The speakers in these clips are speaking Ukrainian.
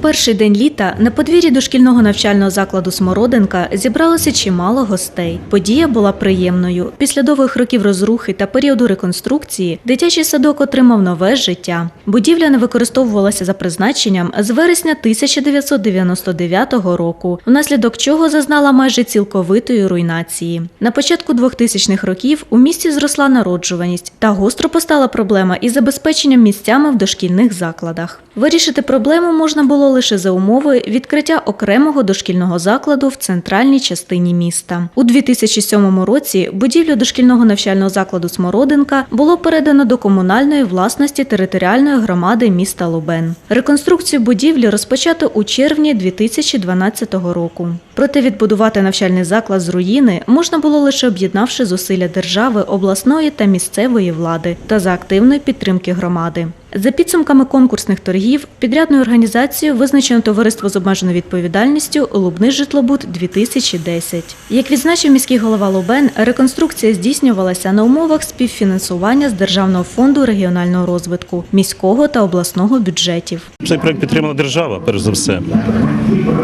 перший день літа на подвір'ї дошкільного навчального закладу Смородинка зібралося чимало гостей. Подія була приємною. Після довгих років розрухи та періоду реконструкції дитячий садок отримав нове життя. Будівля не використовувалася за призначенням з вересня 1999 року, внаслідок чого зазнала майже цілковитої руйнації. На початку 2000-х років у місті зросла народжуваність та гостро постала проблема із забезпеченням місцями в дошкільних закладах. Вирішити проблему можна було лише за умови відкриття окремого дошкільного закладу в центральній частині міста. У 2007 році будівлю дошкільного навчального закладу Смородинка було передано до комунальної власності територіальної громади міста Лубен. Реконструкцію будівлі розпочато у червні 2012 року. Проте відбудувати навчальний заклад з руїни можна було лише об'єднавши зусилля держави, обласної та місцевої влади та за активної підтримки громади. За підсумками конкурсних торгів, підрядною організацією визначено товариство з обмеженою відповідальністю Лубний житлобуд 2010 Як відзначив міський голова Лубен, реконструкція здійснювалася на умовах співфінансування з Державного фонду регіонального розвитку, міського та обласного бюджетів. Цей проект підтримала держава, перш за все.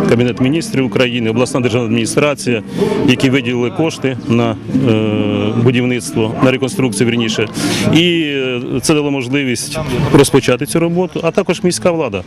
Кабінет міністрів України, обласна державна адміністрація, які виділили кошти на е, будівництво, на реконструкцію вірніше. І е, це дало можливість розпочати цю роботу, а також міська влада.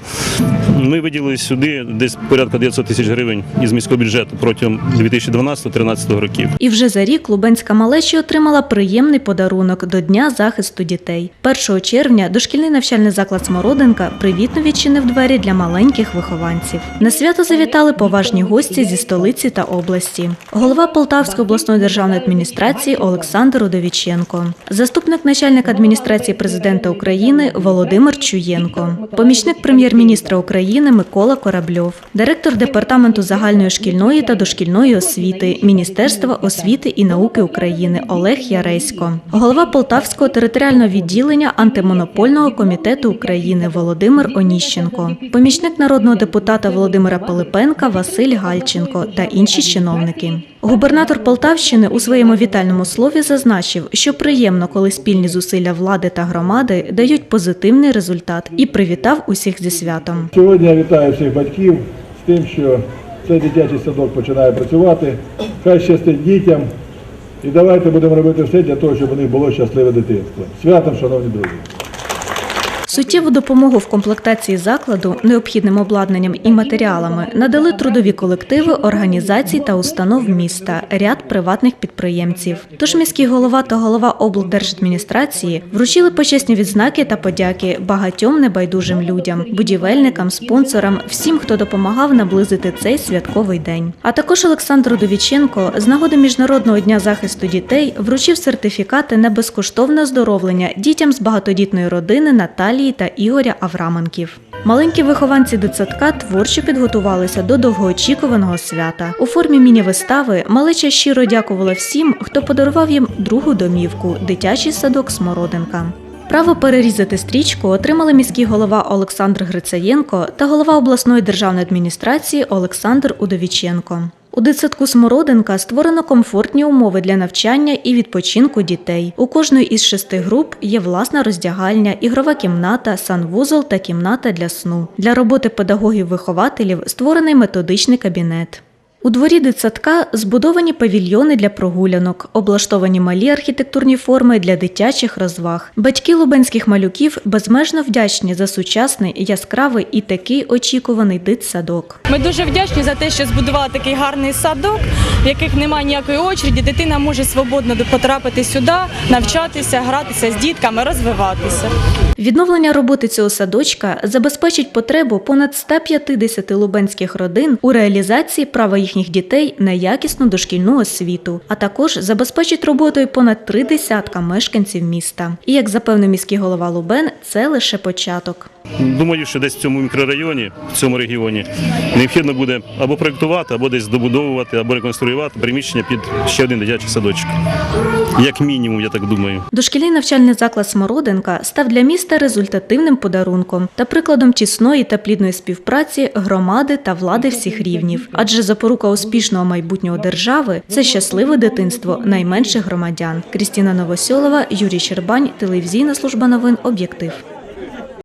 Ми виділили сюди десь порядка 900 тисяч гривень із міського бюджету протягом 2012-2013 років. І вже за рік Лубенська малеча отримала приємний подарунок до Дня захисту дітей. 1 червня дошкільний навчальний заклад Смородинка привітно відчинив двері для маленьких вихованців. На свято завітали поважні гості зі столиці та області. Голова Полтавської обласної державної адміністрації Олександр Удовіченко, заступник начальника адміністрації президента України Володимир Чуєнко, помічник прем'єр-міністра України Микола Корабльов, директор департаменту загальної шкільної та дошкільної освіти Міністерства освіти і науки України Олег Яресько, голова Полтавського територіального відділення антимонопольного комітету України Володимир Оніщенко, помічник народного депутата Володимира Пилипенка Василь Гальченко та інші чиновники. Губернатор Полтавщини у своєму вітальному слові зазначив, що приємно, коли спільні зусилля влади та громади дають позитивний результат і привітав усіх зі святом. Сьогодні я вітаю всіх батьків з тим, що цей дитячий садок починає працювати. Хай щастить дітям. І давайте будемо робити все для того, щоб у них було щасливе дитинство. Святом, шановні друзі! Суттєву допомогу в комплектації закладу необхідним обладнанням і матеріалами надали трудові колективи організацій та установ міста, ряд приватних підприємців. Тож міський голова та голова облдержадміністрації вручили почесні відзнаки та подяки багатьом небайдужим людям, будівельникам, спонсорам, всім, хто допомагав наблизити цей святковий день. А також Олександр Довіченко з нагоди міжнародного дня захисту дітей вручив сертифікати на безкоштовне оздоровлення дітям з багатодітної родини Наталії та Ігоря Авраменків. Маленькі вихованці дитсадка творчо підготувалися до довгоочікуваного свята. У формі міні-вистави малеча щиро дякувала всім, хто подарував їм другу домівку дитячий садок Смородинка. Право перерізати стрічку отримали міський голова Олександр Грицаєнко та голова обласної державної адміністрації Олександр Удовіченко. У дитсадку Смородинка створено комфортні умови для навчання і відпочинку дітей. У кожної із шести груп є власна роздягальня, ігрова кімната, санвузол та кімната для сну. Для роботи педагогів-вихователів створений методичний кабінет. У дворі дитсадка збудовані павільйони для прогулянок, облаштовані малі архітектурні форми для дитячих розваг. Батьки лубенських малюків безмежно вдячні за сучасний, яскравий і такий очікуваний дитсадок. Ми дуже вдячні за те, що збудували такий гарний садок, в яких немає ніякої очереді. Дитина може свободно потрапити сюди, навчатися, гратися з дітками, розвиватися. Відновлення роботи цього садочка забезпечить потребу понад 150 лубенських родин у реалізації права їхніх дітей на якісну дошкільну освіту, а також забезпечить роботою понад три десятка мешканців міста. І як запевнив міський голова Лубен, це лише початок. Думаю, що десь в цьому мікрорайоні, в цьому регіоні, необхідно буде або проєктувати, або десь добудовувати, або реконструювати приміщення під ще один дитячий садочок. Як мінімум, я так думаю. Дошкільний навчальний заклад Смородинка став для міста результативним подарунком та прикладом тісної та плідної співпраці громади та влади всіх рівнів. Адже запорука успішного майбутнього держави це щасливе дитинство найменших громадян. Крістіна Новосьолова, Юрій Щербань, телевізійна служба новин Об'єктив.